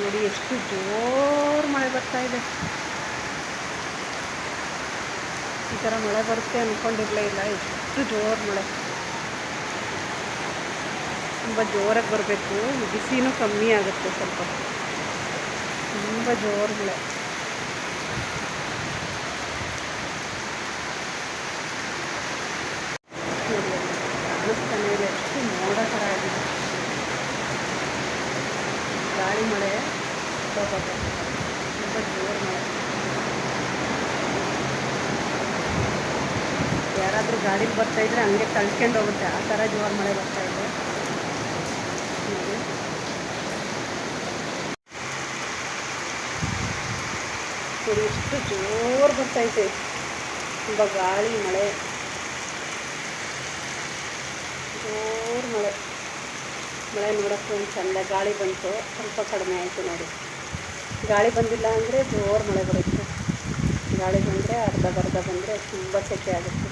ನೋಡಿ ಎಷ್ಟು ಜೋರು ಮಳೆ ಬರ್ತಾ ಇದೆ. ಈ ಥರ ಮಳೆ ಬರುತ್ತೆ ಅಂದ್ಕೊಂಡಿರಲೇ ಇಲ್ಲ, ಎಷ್ಟು ಜೋರು ಮಳೆ. ತುಂಬ ಜೋರಾಗಿ ಬರಬೇಕು, ಬಿಸಿನೂ ಕಮ್ಮಿ ಆಗುತ್ತೆ ಸ್ವಲ್ಪ. ತುಂಬ ಜೋರು ಮಳೆ ನೋಡಿ ಅಲ್ಲಿ ಕಾಣಿಸ್ತಾನೆ ಇಲ್ಲ ಎಷ್ಟು ಮೋಡ ಥರ ಆಗಿದೆ ಗಾಳಿ ಮಳೆ. ಪಾಪ ತುಂಬ ಜೋರು ಮಳೆ. ಯಾರಾದರೂ ಗಾಡಿಗೆ ಬರ್ತಾ ಇದ್ರೆ ಹಂಗೆ ತಳ್ಕೊಂಡು ಹೋಗುತ್ತೆ. ಆ ಥರ ಜೋರು ಮಳೆ ಬರ್ತಾ ಇದೆ. ಎಷ್ಟು ಜೋರು ಬರ್ತೈತೆ ತುಂಬ ಗಾಳಿ, ಮಳೆ ಜೋರು ಮಳೆ ಮಳೆ ನೋಡೋಕ್ಕೆ ಒಂದು ಚಂದ ಗಾಳಿ ಬಂತು. ಸ್ವಲ್ಪ ಕಡಿಮೆ ಆಯಿತು ನೋಡಿ. ಗಾಳಿ ಬಂದಿಲ್ಲ ಅಂದರೆ ಜೋರು ಮಳೆ ಬರುತ್ತೆ. ಗಾಳಿ ಬಂದರೆ ಅರ್ಧ ಬರ್ಧ ಬಂದರೆ ತುಂಬ ಸೆಕೆ ಆಗುತ್ತೆ.